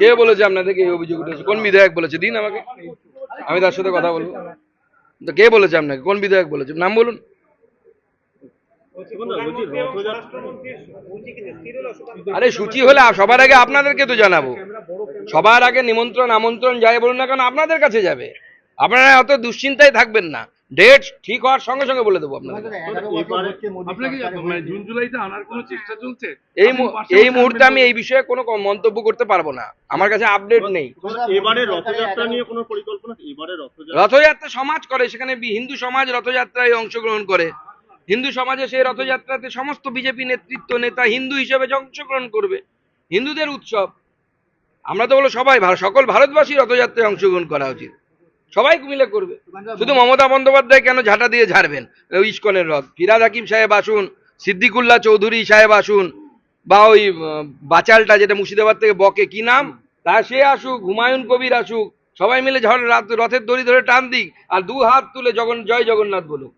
কি বলেছে আপনাদেরকে কোন বিধায়ক দিন আমাকে। আমি কে বলেছে কোন বিধায়ক বলেছে? নাম বলুন। আরে সূচি হলে সবার আগে আপনাদেরকে তো জানাব। সবার আগে নিমন্ত্রণ, আমন্ত্রণ যাই বলুন না কেন, আপনাদের কাছে যাবে। আপনারা অত দুশ্চিন্তায় থাকবেন না। ডেট ঠিক হওয়ার সঙ্গে সঙ্গে বলে দেবো আপনাদের। মানে জুন জুলাইতে আনার কোনো চেষ্টা চলছে? এই এই মুহূর্তে আমি এই বিষয়ে কোনো মন্তব্য করতে পারব না। আমার কাছে আপডেট নেই। এবারে রথযাত্রা নিয়ে কোনো পরিকল্পনা এবারে রথযাত্রা রথযাত্রা সমাজ করে সেখানে হিন্দু সমাজ রথযাত্রায় অংশগ্রহণ করে। হিন্দু সমাজে সেই রথযাত্রাতে সমস্ত বিজেপি নেতৃত্ব নেতা হিন্দু হিসেবে অংশগ্রহণ করবে। হিন্দুদের উৎসব। আমরা তো বলো সবাই সকল ভারতবাসী রথযাত্রায় অংশগ্রহণ করা উচিত। সবাই মিলে করবে। শুধু মমতা বন্দ্যোপাধ্যায় কেন ঝাঁটা দিয়ে ঝাড়বেন? ইস্কনের রথ। ফিরাদ হাকিম সাহেব আসুন সিদ্দিকুল্লাহ চৌধুরী সাহেব আসুন বা ওই বাচালটা যেটা মুর্শিদাবাদ থেকে বকে কি নাম? তা সে আসুক হুমায়ুন কবির আসুক সবাই মিলে ঝড় রাত- রথের দড়ি ধরে টান দিক আর দু হাত তুলে জগন জয় জগন্নাথ বলুক।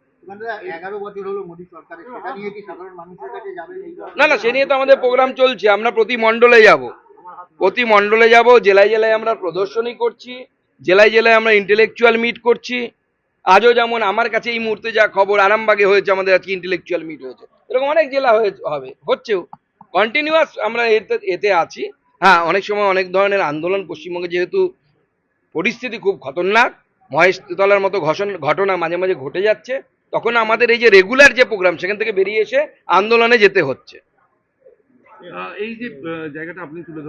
না না সে নিয়ে তো আমাদের প্রোগ্রাম চলছে আমরা প্রতি মণ্ডলে যাব। প্রতি মণ্ডলে যাব জেলায় জেলায় আমরা প্রদর্শনী করছি জেলায় জেলায় আমরা ইন্টেলেকচুয়াল মিট করছি। আজও যেমন আমার কাছে এই মুহূর্তে যা খবর আরামবাগে হয়েছে, আমাদের আজকে ইন্টেলেকচুয়াল মিট হয়েছে। এরকম অনেক জেলা হয়ে, হবে, হচ্ছেও। কন্টিনিউয়াস আমরা এতে এতে আছি। হ্যাঁ অনেক সময় অনেক ধরনের আন্দোলন, পশ্চিমবঙ্গে যেহেতু পরিস্থিতি খুব খতরনাক, মহেশতলার মতো ঘষণ, ঘটনা মাঝে মাঝে ঘটে যাচ্ছে, তখন আমাদের এই যে রেগুলার যে প্রোগ্রাম সেখান থেকে বেরিয়ে এসে আন্দোলনে যেতে হচ্ছে। এই যে জায়গাটা আপনি তুলে